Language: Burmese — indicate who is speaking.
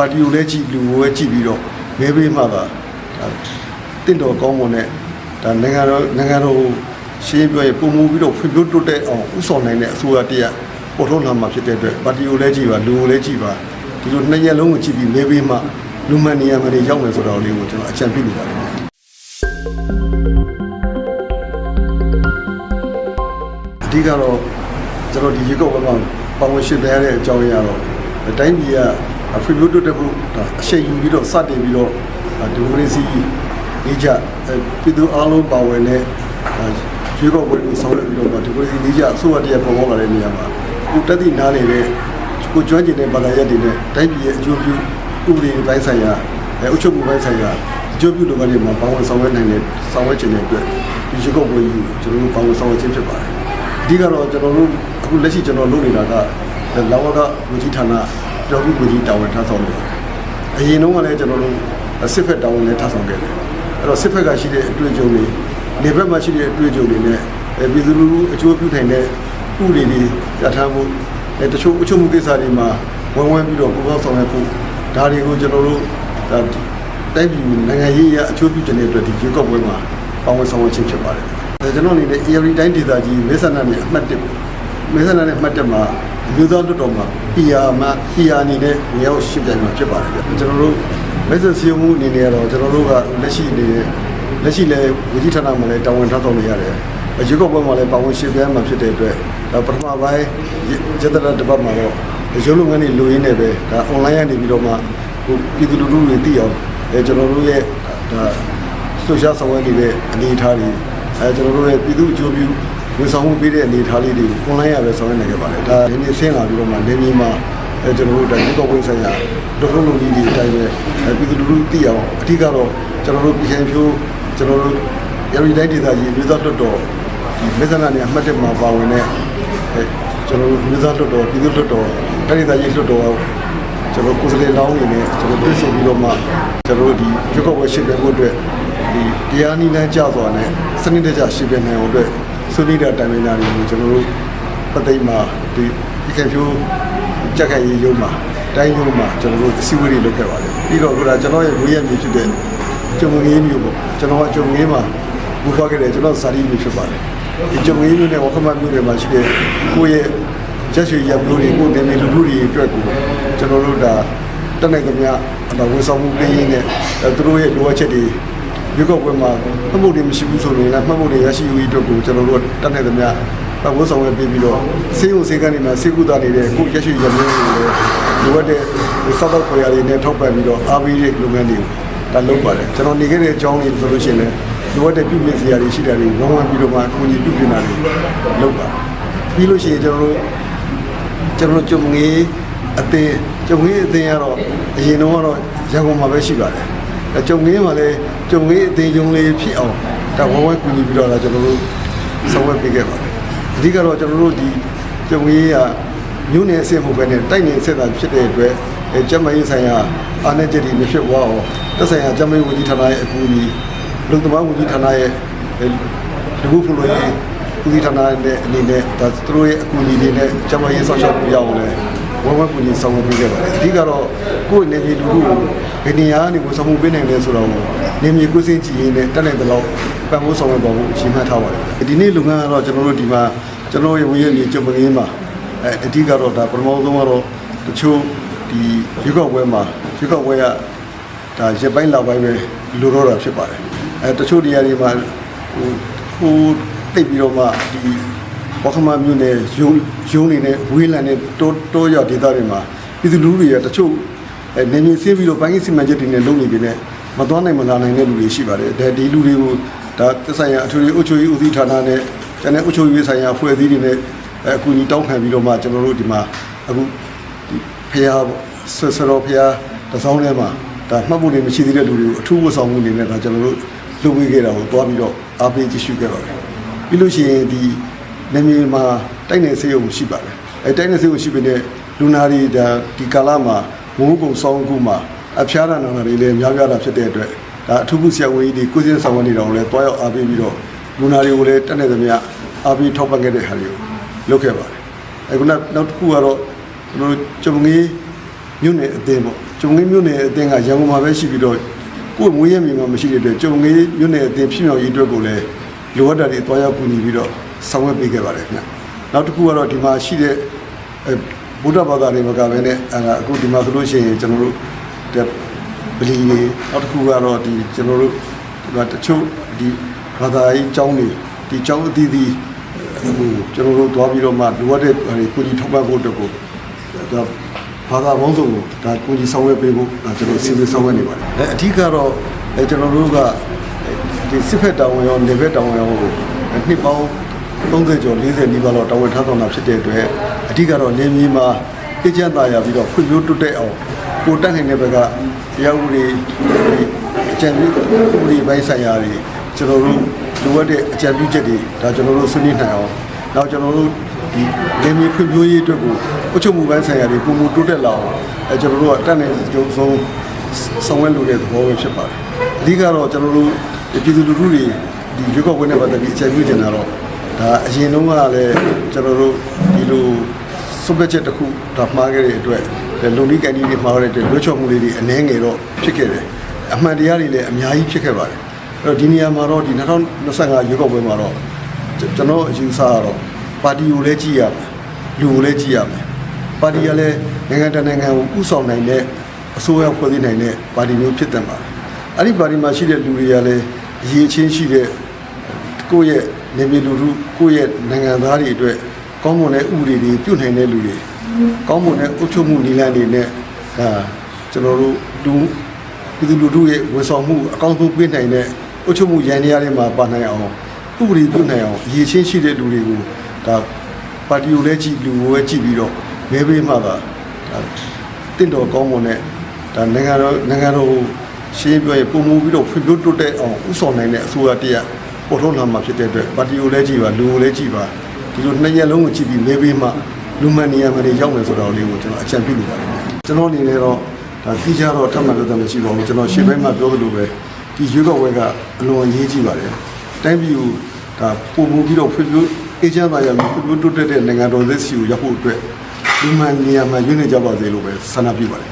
Speaker 1: ပါတီကိုလည်းကြည့်လူကိုလည်းကြည့်ပြီးတော့မဲပေးမှသာဒါတင့်တော်ကောင်းမွန်တဲ့ဒါနိုင်ငံတော်နိုင်ငံတော်ကိုရှင်းပြရင်ပုံမှုပြီးတော့ဖွံ့ဖြိုးတိုးတက်အောင်ဥဆောင်နိုင်တဲ့အစိုးရတရက်ပေါ်ထုတ်လာမှာဖြစ်တဲ့အတွက်ပါတီကိုလည်းကြည့်ပါလူကိုလည်းကြည့်ပါဒီလိုနှစ်ရက်လုံးကိုကြည့်ပြီးမဲပေးမှလူမှန်နေရာမှန်တွေရောက်မယ်ဆိုတော့လေးကိုကျွန်တော်အကြံပြုလိုပါတယ်ခင်ဗျာအဓိကတော့ကျွန်တော်ဒီရေကောက်ဘက်မှာပါဝင်ရှင်ပြရတဲ့အကြောင်းအရာတော့တိုင်းပြည်က ဖွံ့ဖြိုးတိုးတက်ဖို့ဒါအရှိန်ယူပြီးတော့စတင်ပြီးတော့ဒီမိုကရေစီနေကြအဲပြည်သူအားလုံးပါဝင်တဲ့အဲရေကောက်ပွဲကိုဆောင်ရွက်ပြီးတော့ဒီမိုကရေစီနေကြအစိုးရတရားပေါ်ပေါက်လာတဲ့နေရာမှာကိုတက်သည့်နားနေတဲ့ကိုကျွမ်းကျင်တဲ့ဘာသာရပ်တွေနဲ့တိုင်းပြည်ရဲ့အကျိုးပြုဥပဒေပိုင်းဆိုင်ရာအဲအုပ်ချုပ်မှုပိုင်းဆိုင်ရာအကျိုးပြုလုပ်ငန်းတွေမှာပါဝင်ဆောင်ရွက်နိုင်တဲ့ဆောင်ရွက်ခြင်းတွေအတွက်ဒီရေကောက်ပွဲကြီးကိုကျွန်တော်တို့ပါဝင်ဆောင်ရွက်ခြင်းဖြစ်ပါတယ်အဓိကတော့ကျွန်တော်တို့အခုလက်ရှိကျွန်တော်လုပ်နေတာကလာဝကဝကြီးဌာန ပြောပြီးဝကြီးတာဝန်ထမ်းဆောင်နေတယ်။အရင်တုန်းကလည်းကျွန်တော်တို့စစ်ဖက်တာဝန်လည်းထမ်းဆောင်ခဲ့တယ်။အဲ့တော့စစ်ဖက်ကရှိတဲ့အတွေ့အကြုံတွေနေဘက်မှာရှိတဲ့အတွေ့အကြုံတွေနဲ့အဲပြည်သူလူထုအကျိုးပြုနိုင်တဲ့ဥပဒေတွေပြဋ္ဌာန်းဖို့အဲတချို့အချုပ်မှုကိစ္စတွေမှာဝင်ဝင်ပြီးတော့ပူးပေါင်းဆောင်ရွက်ဖို့ဒါတွေကိုကျွန်တော်တို့ဒါတိုက်ပြည်နိုင်ငံရေးအရအကျိုးပြုတဲ့အတွက်ဒီရွေးကောက်ပွဲမှာပါဝင်ဆောင်ရွက်ခြင်းဖြစ်ပါတယ်။အဲကျွန်တော်အနေနဲ့ ARD တိုင်းဒေသကြီးမဲဆန္ဒနယ်အမှတ်1 မဲဆန္ဒနယ်အမှတ်1မှာအမျိုးသားလွှတ်တော်မှာ PR မှာ PR အနေနဲ့မြေရောက်ရှင်းပြမှာဖြစ်ပါတယ်ဗျ။ကျွန်တော်တို့မဲဆန္ဒစီယမှုအနေနဲ့ကတော့ကျွန်တော်တို့ကလက်ရှိအနေနဲ့လက်ရှိလည်းဝကြီးဌာနမှာလည်းတာဝန်ထမ်းဆောင်နေရတယ်။အရွေးကောက်ပွဲမှာလည်းပါဝင်ရှင်းပြမှာဖြစ်တဲ့အတွက်ဒါပထမပိုင်းရတနာတပတ်မှာတော့ရုပ်လုပ်ငန်းတွေလိုရင်းနေပဲဒါ online ကနေပြီးတော့မှဟိုပြည်သူလူထုတွေသိအောင်အဲကျွန်တော်တို့ရဲ့ဒါဆိုရှာဆောင်ရွက်နေတဲ့အနေအထားတွေအဲကျွန်တော်တို့ရဲ့ပြည်သူ့အကျိုးပြု ဝန်ဆောင်မှုပေးတဲ့အနေအထားလေးတွေ online ရပဲဆောင်ရွက်နိုင်ခဲ့ပါတယ်ဒါဒီနေ့ဆင်းလာပြီးတော့မှနေပြည်မှာအဲကျွန်တော်တို့ဒါဒီကောက်ဝင်းဆိုင်ရာဒုက္ခလုံးကြီးတွေအတိုင်းပဲအဲပြည်သူလူထုသိအောင်အထူးကတော့ကျွန်တော်တို့ပြည်ခံဖြိုးကျွန်တော်တို့ရရီတိုင်းဒေသကြီးပြည်သားတွတ်တော်ဒီမေဇနာနဲ့အမှတ်တက်မှာပါဝင်တဲ့အဲကျွန်တော်တို့ပြည်သားတွတ်တော်ပြည်သူတွတ်တော်တိုင်းဒေသကြီးတွတ်တော်ကျွန်တော်ကိုယ်စားလှယ်လောင်းနေနဲ့ကျွန်တော်ပြည့်စုံပြီးတော့မှကျွန်တော်တို့ဒီရွေးကောက်ပွဲရှင်းပြဖို့အတွက်ဒီတရားနည်းလမ်းကြစွာနဲ့စနစ်တကျရှင်းပြနိုင်အောင်အတွက် ဆွေးနွေးတဲ့အတိုင်းအတာတွေကိုကျွန်တော်တို့ပတ်သိမ်းမှာဒီဒီကံဖြိုးကြက်ခိုင်ရေးရုံးမှာတိုင်းရုံးမှာကျွန်တော်တို့အစည်းအဝေးတွေလုပ်ခဲ့ပါတယ်ပြီးတော့ခုနကျွန်တော်ရဲ့ဝေးရမြေဖြစ်တဲ့ကျုံငေးမျိုးပေါ့ကျွန်တော်ကကျုံငေးမှာဘူဖွားခဲ့တယ်ကျွန်တော်ဇာတိမျိုးဖြစ်ပါတယ်ဒီကျုံငေးမျိုးနဲ့ဝခမမျိုးတွေမှာရှိတဲ့ကိုယ့်ရဲ့ရက်ရွှေရမျိုးတွေကိုနေနေလူလူတွေအတွက်ကိုကျွန်တော်တို့ဒါတက်နိုင်သမျှအတော့ဝန်ဆောင်မှုပေးရင်းနဲ့အဲသူတို့ရဲ့လိုအပ်ချက်တွေ ရုပ်ောက်ပွဲမှာမှတ်ဖို့တွေမရှိဘူးဆိုရင်လည်းမှတ်ဖို့တွေရရှိရေးအတွက်ကိုကျွန်တော်တို့တက်နိုင်သမျှဝန်ဆောင်ရပေးပြီးတော့စေယုံစေကနေမှာစေကုသနေတဲ့ကိုရက်ရွှေရမျိုးတွေကိုလည်းလိုအပ်တဲ့စောက်တော့ခွေရတွေနဲ့ထောက်ပံ့ပြီးတော့အားပေးတဲ့လုပ်ငန်းတွေကိုဒါလုပ်ပါတယ်ကျွန်တော်နေခဲ့တဲ့အကြောင်းလေးဆိုလို့ရှိရင်လည်းလိုအပ်တဲ့ပြုပြင်စရာတွေရှိတာတွေဝန်းဝန်းပြီးတော့မှကိုကြီးပြုပြင်တာတွေလုပ်ပါတယ်ပြီးလို့ရှိရင်ကျွန်တော်တို့ကျွန်တော်ကြုံငေးအသေးကြုံငေးအသေးကတော့အရင်တော့ကတော့ရန်ကုန်မှာပဲရှိပါတယ်အဲ ကြုံငေးမှာလည်းကြုံငေးအသေးကြုံလေးဖြစ်အောင်ဒါဝဝကူညီပြီးတော့လာကျွန်တော်တို့ဆောင်ရွက်ပေးခဲ့ပါတယ်အဓိကတော့ကျွန်တော်တို့ဒီကြုံငေးကမြို့နယ်အဆင့်မဟုတ်ဘဲနဲ့တိုက်နယ်အဆင့်သာဖြစ်တဲ့အတွက်အဲကျမရေးဆိုင်ရာအားနည်းချက်တွေမဖြစ်သွားအောင်သက်ဆိုင်ရာကျမရေးဝန်ကြီးဌာနရဲ့အကူအညီလုံသမားဝန်ကြီးဌာနရဲ့အဲလူမှုဖူလို့ရေးဦးစီးဌာနနဲ့အနေနဲ့ဒါသူတို့ရဲ့အကူအညီတွေနဲ့ကျမရေးဆောက်ရှောက်ပြရအောင်လဲ ဝမ်းဝမ်းကူညီဆောင်ရွက်ပေးခဲ့ပါတယ်အဓိကတော့ကိုယ့်နေပြည်လူထုကိုဘယ်နေရာကနေကိုဆောင်မှုပေးနိုင်လဲဆိုတော့နေမြေကိုစင်းကြည့်ရင်းနဲ့တက်နိုင်တဲ့လောက်ပံ့ပိုးဆောင်ရွက်ပါဖို့အချိန်မှတ်ထားပါတယ်ဒီနေ့လုပ်ငန်းကတော့ကျွန်တော်တို့ဒီမှာကျွန်တော်ရဲ့ဝင်းရည်မြေကျုံမရင်းမှာအဲအဓိကတော့ဒါပထမဆုံးကတော့တချို့ဒီရွေးကောက်ပွဲမှာရွေးကောက်ပွဲကဒါရက်ပိုင်းလောက်ပိုင်းပဲလိုတော့တာဖြစ်ပါတယ်အဲတချို့နေရာတွေမှာဟိုဟိုတိတ်ပြီးတော့မှဒီ ဘောခမမြို့နယ်ရုံးရုံးနေနဲ့ဝေးလံနဲ့တိုးတိုးရဒေသတွေမှာပြည်သူလူထုတွေကတချို့အဲနေမြေဆင်းပြီးတော့ပိုင်းစီမံချက်တွေနဲ့လုပ်နေပြီနဲ့မသွားနိုင်မလာနိုင်တဲ့လူတွေရှိပါတယ်ဒါဒီလူတွေကိုဒါသက်ဆိုင်ရာအထွေထွေအုပ်ချုပ်ရေးဦးစီးဌာနနဲ့ကျန်တဲ့အုပ်ချုပ်ရေးဆိုင်ရာအဖွဲ့အစည်းတွေနဲ့အဲအကူအညီတောင်းခံပြီးတော့မှကျွန်တော်တို့ဒီမှာအခုဒီဖျားဆွဆွတော်ဖျားတစောင်းထဲမှာဒါမှတ်ဖို့တွေမရှိသေးတဲ့လူတွေကိုအထူးဝတ်ဆောင်မှုအနေနဲ့ဒါကျွန်တော်တို့လုပ်ပေးခဲ့တာကိုတွားပြီးတော့အားပေးကြည့်ရှုခဲ့ပါတယ်ပြီးလို့ရှိရင်ဒီ နေမြေမှာတိုက်နယ်ဆေးရုံရှိပါတယ်အဲတိုက်နယ်ဆေးရုံရှိပြီးတဲ့လူနာတွေဒါဒီကာလမှာဝုန်းကုံဆောင်းခုမှာအဖျားရနာနာတွေလည်းများပြားတာဖြစ်တဲ့အတွက်ဒါအထူးကုဆရာဝန်ကြီးတွေကိုစင်းဆောင်ဝင်နေတာကိုလည်းတွားရောက်အားပေးပြီးတော့လူနာတွေကိုလည်းတက်နေသမျှအားပေးထောက်ပံ့ခဲ့တဲ့ဟာတွေကိုလုပ်ခဲ့ပါတယ်အဲခုနနောက်တစ်ခုကတော့ကျွန်တော်တို့ကြုံငေးမြို့နယ်အသင်းပေါ့ကျုံငင်းမြို့နယ်အသင်းကရန်ကုန်မှာပဲရှိပြီးတော့ကိုယ်မွေးရမြေမှာမရှိတဲ့အတွက်ကျုံငင်းမြို့နယ်အသင်းဖြစ်မြောက်ရေးအတွက်ကိုလည်းလိုအပ်တာတွေတွားရောက်ကူညီပြီးတော့ ဆောင်ရွက်ပေးခဲ့ပါတယ်ခင်ဗျနောက်တစ်ခုကတော့ဒီမှာရှိတဲ့အဲဗုဒ္ဓဘာသာတွေမကဘဲနဲ့အဲဒါအခုဒီမှာဆိုလို့ရှိရင်ကျွန်တော်တို့တဲ့ဗလီတွေနောက်တစ်ခုကတော့ဒီကျွန်တော်တို့ဒီမှာတချို့ဒီဘာသာရေးကျောင်းတွေဒီကျောင်းအသီးသီးဟိုကျွန်တော်တို့တွားပြီးတော့မှလိုအပ်တဲ့ဟာတွေကိုကြီးထောက်ပံ့ဖို့အတွက်ကိုဒါဘာသာပေါင်းစုံကိုဒါကိုကြီးဆောင်ရွက်ပေးဖို့ဒါကျွန်တော်စီစဉ်ဆောင်ရွက်နေပါတယ်အဲအဓိကတော့အဲကျွန်တော်တို့ကဒီစစ်ဖက်တောင်ဝင်ရောနေဖက်တောင်ဝင်ရောကိုနှစ်ပေါင်း 30ကျော်40နီးပါးလောက်တောင်းဝင်ထားဆောင်တာဖြစ်တဲ့အတွက်အဓိကတော့နေမြေမှာပြည့်ကျန်းသာရပြီးတော့ဖွံ့ဖြိုးတိုးတက်အောင်ကိုတက်နိုင်တဲ့ဘက်ကတရားဥပဒေအကြံပြုဥပဒေပိုင်းဆိုင်ရာတွေကျွန်တော်တို့လိုအပ်တဲ့အကြံပြုချက်တွေဒါကျွန်တော်တို့ဆွေးနွေးနိုင်အောင်နောက်ကျွန်တော်တို့ဒီနေမြေဖွံ့ဖြိုးရေးအတွက်ကိုအချုပ်မှုပိုင်းဆိုင်ရာတွေပုံမှုတိုးတက်လာအောင်အဲကျွန်တော်တို့ကတက်နိုင်ကြုံဆုံးဆောင်ရွက်လိုတဲ့သဘောပဲဖြစ်ပါတယ်အဓိကတော့ကျွန်တော်တို့ပြည်သူလူထုတွေဒီရွေးကောက်ပွဲနဲ့ပတ်သက်ပြီးအကြံပြုတင်တာတော့ ဒါအရင်တုန်းကလည်းကျွန်တော်တို့ဒီလိုစုပ်ပချက်တစ်ခုဒါမှားခဲ့တဲ့အတွက်လုံလီကန်ဒီတွေမှားခဲ့တဲ့အတွက်လွှဲချော်မှုလေးတွေအနှဲငယ်တော့ဖြစ်ခဲ့တယ်အမှန်တရားတွေလည်းအများကြီးဖြစ်ခဲ့ပါတယ်အဲ့တော့ဒီနေရာမှာတော့ဒီ2025ရွေးကောက်ပွဲမှာတော့ကျွန်တော်အယူဆကတော့ပါတီကိုလည်းကြည့်ရမယ်လူကိုလည်းကြည့်ရမယ်ပါတီကလည်းနိုင်ငံတကာနိုင်ငံကိုဥဆောင်နိုင်တဲ့အစိုးရဖွဲ့စည်းနိုင်တဲ့ပါတီမျိုးဖြစ်တဲ့မှာအဲ့ဒီပါတီမှာရှိတဲ့လူတွေကလည်းအရေးချင်းရှိတဲ့ကိုယ့်ရဲ့ နေပြည်လူထုကိုယ့်ရဲ့နိုင်ငံသားတွေအတွက်ကောင်းမွန်တဲ့ဥပဒေတွေပြုနိုင်တဲ့လူတွေကောင်းမွန်တဲ့အုပ်ချုပ်မှုနည်းလမ်းတွေနဲ့ဒါကျွန်တော်တို့လူပြည်သူလူထုရဲ့ဝန်ဆောင်မှုအကောင်းဆုံးပေးနိုင်တဲ့အုပ်ချုပ်မှုရန်ရာတွေမှာပါနိုင်အောင်ဥပဒေပြုနိုင်အောင်အရေးချင်းရှိတဲ့လူတွေကိုဒါပါတီကိုလည်းကြည့်လူကိုလည်းကြည့်ပြီးတော့မဲပေးမှသာဒါတင့်တော်ကောင်းမွန်တဲ့ဒါနိုင်ငံတော်နိုင်ငံတော်ကိုရှင်းပြရပုံမူပြီးတော့ဖွံ့ဖြိုးတိုးတက်အောင်ဥဆောင်နိုင်တဲ့အစိုးရတရက် ပေါ်ထုတ်လာမှာဖြစ်တဲ့အတွက်ပါတီကိုလည်းကြည့်ပါလူကိုလည်းကြည့်ပါဒီလိုနှစ်ရက်လုံးကိုကြည့်ပြီးမဲပေးမှလူမှန်နေရာမှတွေရောက်မယ်ဆိုတော့လေးကိုကျွန်တော်အကြံပြုလိုပါတယ်ကျွန်တော်အနေနဲ့တော့ဒါသိကြတော့ထပ်မှတ်လို့တော့မရှိပါဘူးကျွန်တော်ရှေ့ပိုင်းမှာပြောသလိုပဲဒီရွေးကောက်ပွဲကအလွန်အရေးကြီးပါတယ်တိုင်းပြည်ကိုဒါပုံမှုပြီးတော့ဖွံ့ဖြိုးအေဂျင့်သားရပြီးဖွံ့ဖြိုးတိုးတက်တဲ့နိုင်ငံတော်သစ်စီကိုရောက်ဖို့အတွက်လူမှန်နေရာမှရွေးနေကြပါစေလို့ပဲဆန္ဒပြုပါတယ်